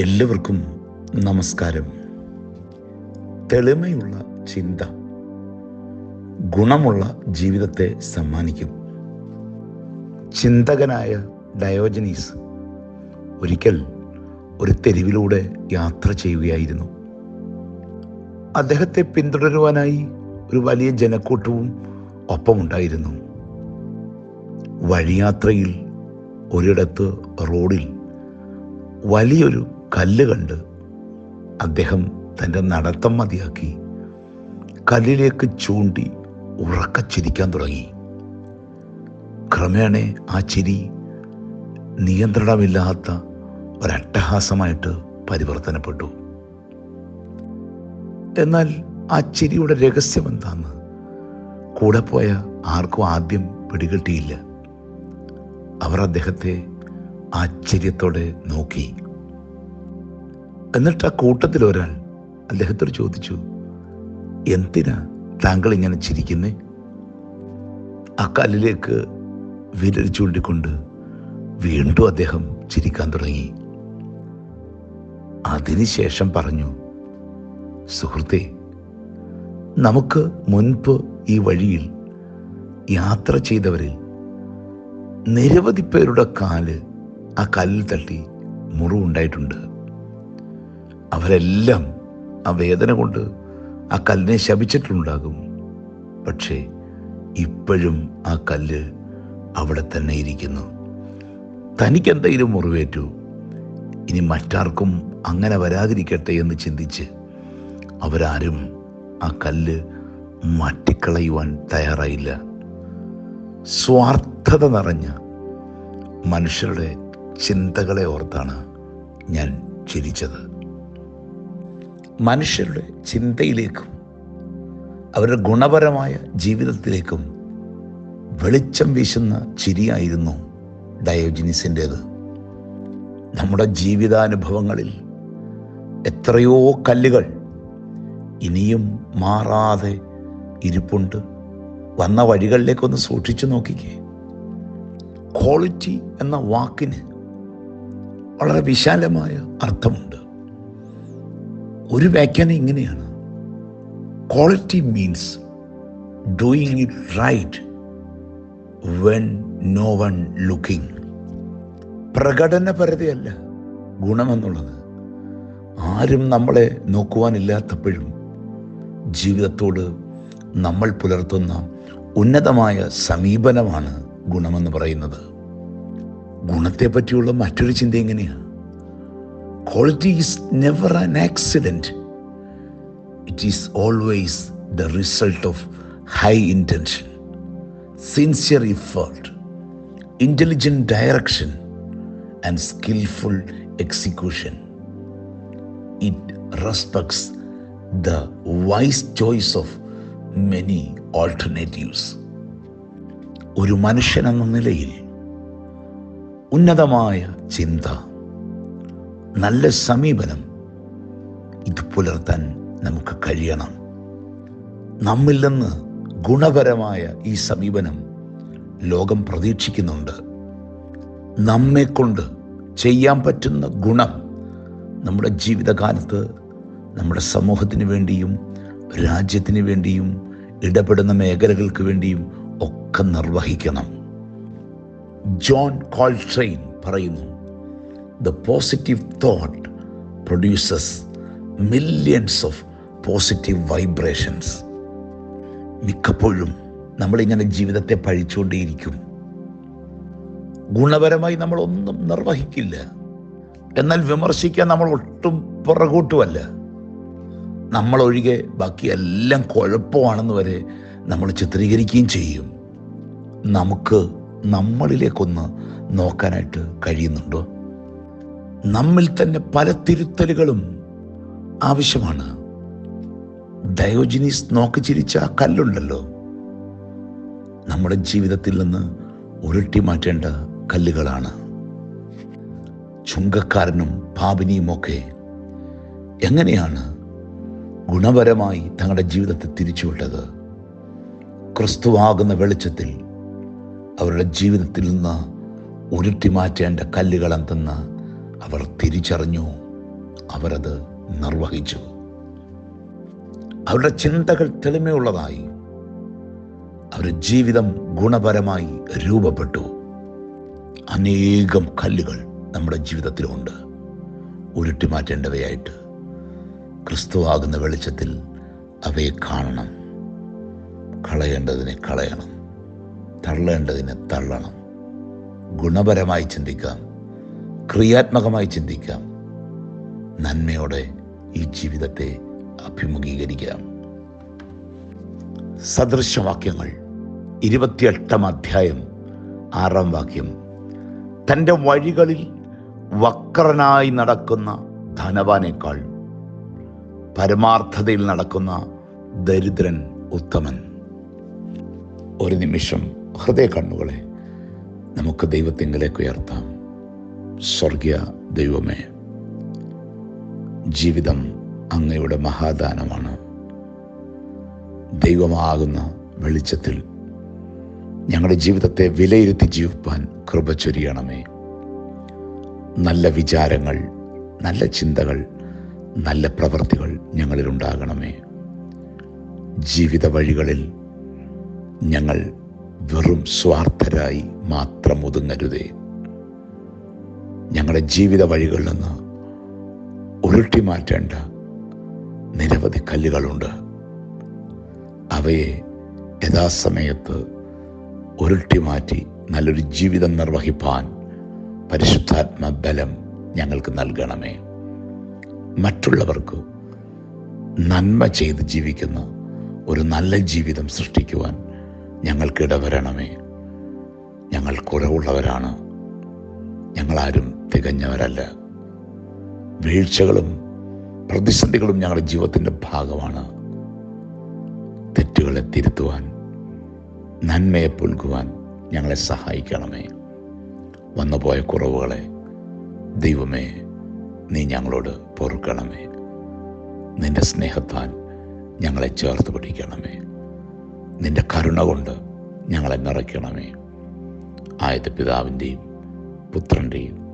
എല്ലാവർക്കും നമസ്കാരം. തെളിമയുള്ള ചിന്ത ഗുണമുള്ള ജീവിതത്തെ സമ്മാനിക്കും. ചിന്തകനായ ഡയോജനീസ് ഒരിക്കൽ ഒരു തെരുവിലൂടെ യാത്ര ചെയ്യുകയായിരുന്നു. അദ്ദേഹത്തെ പിന്തുടരുവാനായി ഒരു വലിയ ജനക്കൂട്ടവും ഒപ്പമുണ്ടായിരുന്നു. വഴിയാത്രയിൽ ഒരിടത്ത് റോഡിൽ വലിയൊരു കല്ല് കണ്ട് അദ്ദേഹം തന്റെ നടത്തം മതിയാക്കി കല്ലിലേക്ക് ചൂണ്ടി ഉറക്ക ചിരിക്കാൻ തുടങ്ങി. ക്രമേണ ആ ചിരി നിയന്ത്രണമില്ലാത്ത ഒരട്ടഹാസമായിട്ട് പരിവർത്തനപ്പെട്ടു. എന്നാൽ ആ ചിരിയുടെ രഹസ്യം എന്താന്ന് കൂടെ പോയ ആർക്കും ആദ്യം പിടികിട്ടിയില്ല. അവർ അദ്ദേഹത്തെ ആശ്ചര്യത്തോടെ നോക്കി. എന്നിട്ട് ആ കൂട്ടത്തിൽ ഒരാൾ അദ്ദേഹത്തോട് ചോദിച്ചു എന്തിനാ താങ്കൾ ഇങ്ങനെ ചിരിക്കുന്നേ? ആ കല്ലിലേക്ക് വിരൽ ചൂണ്ടിക്കൊണ്ട് വീണ്ടും അദ്ദേഹം ചിരിക്കാൻ തുടങ്ങി. അതിനുശേഷം പറഞ്ഞു സുഹൃത്തെ നമുക്ക് മുൻപ് ഈ വഴിയിൽ യാത്ര ചെയ്തവരിൽ നിരവധി പേരുടെ കാൽ ആ കല്ലിൽ തട്ടി മുറിവുണ്ടായിട്ടുണ്ട്. അവരെല്ലാം ആ വേദന കൊണ്ട് ആ കല്ലിനെ ശപിച്ചിട്ടുണ്ടാകും. പക്ഷേ ഇപ്പോഴും ആ കല്ല് അവിടെ തന്നെ ഇരിക്കുന്നു. തനിക്ക് എന്തെങ്കിലും മുറിവേറ്റു. ഇനി മറ്റാർക്കും അങ്ങനെ വരാതിരിക്കട്ടെ എന്ന് ചിന്തിച്ച് അവരാരും ആ കല്ല് മാറ്റിക്കളയുവാൻ തയ്യാറായില്ല. സ്വാർത്ഥത നിറഞ്ഞ മനുഷ്യരുടെ ചിന്തകളെ ഓർത്താണ് ഞാൻ ചിരിച്ചത്. മനുഷ്യരുടെ ചിന്തയിലേക്കും അവരുടെ ഗുണപരമായ ജീവിതത്തിലേക്കും വെളിച്ചം വീശുന്ന ചിരിയായിരുന്നു ഡയോജിനിസിന്റേത്. നമ്മുടെ ജീവിതാനുഭവങ്ങളിൽ എത്രയോ കല്ലുകൾ ഇനിയും മാറാതെ ഇരിപ്പുണ്ട്. വന്ന വഴികളിലേക്കൊന്ന് സൂക്ഷിച്ചു നോക്കിക്കേ. ക്വാളിറ്റി എന്ന വാക്കിന് വളരെ വിശാലമായ അർത്ഥമുണ്ട്. ഒരു വ്യാഖ്യാനം ഇങ്ങനെയാണ്. Quality means doing it right when no one looking പ്രകടനപരതയല്ല ഗുണമെന്നുള്ളത്. ആരും നമ്മളെ നോക്കുവാനില്ലാത്തപ്പോഴും ജീവിതത്തോട് നമ്മൾ പുലർത്തുന്ന ഉന്നതമായ സമീപനമാണ് ഗുണമെന്ന് പറയുന്നത്. ഗുണത്തെ പറ്റിയുള്ള മറ്റൊരു ചിന്ത എങ്ങനെയാണ് quality is never an accident it is always the result of high intention sincere effort intelligent direction and skillful execution it respects the wise choice of many alternatives ഒരു മനുഷ്യൻ എന്ന നിലയിൽ ഉന്നതമായ ചിന്ത നല്ല സമീപനം. ഇത് പുലർത്താൻ നമുക്ക് കഴിയണം. നമ്മിൽ നിന്ന് ഗുണപരമായ ഈ സമീപനം ലോകം പ്രതീക്ഷിക്കുന്നുണ്ട്. നമ്മെ കൊണ്ട് ചെയ്യാൻ പറ്റുന്ന ഗുണം നമ്മുടെ ജീവിതകാലത്ത് നമ്മുടെ സമൂഹത്തിന് വേണ്ടിയും രാജ്യത്തിന് വേണ്ടിയും ഇടപെടുന്ന മേഖലകൾക്ക് വേണ്ടിയും ഒക്കെ നിർവഹിക്കണം. ജോൺ കോൾട്രെയിൻ പറയുന്നു the positive thought produces millions of positive vibrations മിക്കപ്പോഴും നമ്മളിങ്ങനെ ജീവിതത്തെ പഴിച്ചുകൊണ്ടേയിരിക്കും. ഗുണപരമായി നമ്മൾ ഒന്നും നിർവഹിക്കില്ല. എന്നാൽ വിമർശിക്കാൻ നമ്മൾ ഒട്ടും പുറകോട്ടുമല്ല. നമ്മളൊഴികെ ബാക്കി എല്ലാം കുഴപ്പമാണെന്ന് വരെ നമ്മൾ ചിത്രീകരിക്കുകയും ചെയ്യും. നമുക്ക് നമ്മളിലേക്കൊന്ന് നോക്കാനായിട്ട് കഴിയുന്നുണ്ടോ? നമ്മിൽ തന്നെ പല തിരുത്തലുകളും ആവശ്യമാണ്. ഡയോജിനീസ് നോക്കി ചിരിച്ച ആ കല്ലുണ്ടല്ലോ. നമ്മുടെ ജീവിതത്തിൽ നിന്ന് ഉരുട്ടി മാറ്റേണ്ട കല്ലുകളാണ്. ചുങ്കക്കാരനും പാപിനിയുമൊക്കെ എങ്ങനെയാണ് ഗുണപരമായി തങ്ങളുടെ ജീവിതത്തെ തിരിച്ചുവിട്ടത്? ക്രിസ്തുവാകുന്ന വെളിച്ചത്തിൽ അവരുടെ ജീവിതത്തിൽ നിന്ന് ഉരുട്ടി മാറ്റേണ്ട കല്ലുകൾ എന്തെന്ന് അവർ തിരിച്ചറിഞ്ഞു. അവരത് നിർവഹിച്ചു. അവരുടെ ചിന്തകൾ തെളിമയുള്ളതായി. അവരുടെ ജീവിതം ഗുണപരമായി രൂപപ്പെട്ടു. അനേകം കല്ലുകൾ നമ്മുടെ ജീവിതത്തിലുണ്ട്. ഉരുട്ടി മാറ്റേണ്ടവയായിട്ട് ക്രിസ്തുവാകുന്ന വെളിച്ചത്തിൽ അവയെ കാണണം. കളയേണ്ടതിനെ കളയണം. തള്ളേണ്ടതിനെ തള്ളണം. ഗുണപരമായി ചിന്തിക്കാം. ക്രിയാത്മകമായി ചിന്തിക്കാം. നന്മയോടെ ഈ ജീവിതത്തെ അഭിമുഖീകരിക്കാം. സദൃശവാക്യങ്ങൾ ഇരുപത്തിയെട്ടാം അധ്യായം ആറാം വാക്യം. തന്റെ വഴികളിൽ വക്രനായി നടക്കുന്ന ധനവാനേക്കാൾ പരമാർത്ഥതയിൽ നടക്കുന്ന ദരിദ്രൻ ഉത്തമൻ. ഒരു നിമിഷം ഹൃദയ കണ്ണുകളെ നമുക്ക് ദൈവത്തിങ്കിലേക്ക് ഉയർത്താം. സ്വർഗീയ ദൈവമേ ജീവിതം അങ്ങയുടെ മഹാദാനമാണ്. ദൈവമാകുന്ന വെളിച്ചത്തിൽ ഞങ്ങളുടെ ജീവിതത്തെ വിലയിരുത്തി ജീവിപ്പാൻ കൃപ ചൊരിയണമേ. നല്ല വിചാരങ്ങൾ നല്ല ചിന്തകൾ നല്ല പ്രവൃത്തികൾ ഞങ്ങളിൽ ഉണ്ടാകണമേ. ജീവിത വഴികളിൽ ഞങ്ങൾ വെറും സ്വാർത്ഥരായി മാത്രം ഒതുങ്ങരുതേ. ഞങ്ങളുടെ ജീവിത വഴികളിൽ നിന്ന് ഉരുട്ടി മാറ്റേണ്ട നിരവധി കല്ലുകളുണ്ട്. അവയെ യഥാസമയത്ത് ഉരുട്ടി മാറ്റി നല്ലൊരു ജീവിതം നിർവഹിപ്പാൻ പരിശുദ്ധാത്മ ബലം ഞങ്ങൾക്ക് നൽകണമേ. മറ്റുള്ളവർക്ക് നന്മ ചെയ്ത് ജീവിക്കുന്ന ഒരു നല്ല ജീവിതം സൃഷ്ടിക്കുവാൻ ഞങ്ങൾക്ക് ഇടവരണമേ. ഞങ്ങൾ കുറവുള്ളവരാണ്. ഞങ്ങളാരും തികഞ്ഞവരല്ല. വീഴ്ചകളും പ്രതിസന്ധികളും ഞങ്ങളുടെ ജീവിതത്തിന്റെ ഭാഗമാണ്. തെറ്റുകളെ തിരുത്തുവാൻ നന്മയെ പുൽകുവാൻ ഞങ്ങളെ സഹായിക്കണമേ. വന്നുപോയ കുറവുകളെ ദൈവമേ നീ ഞങ്ങളോട് പൊറുക്കണമേ. നിന്റെ സ്നേഹത്താൽ ഞങ്ങളെ ചേർത്ത് പിടിക്കണമേ. നിന്റെ കരുണ കൊണ്ട് ഞങ്ങളെ നിറയ്ക്കണമേ. ആയത് പിതാവിന്റെയും പുത്രന്റെയും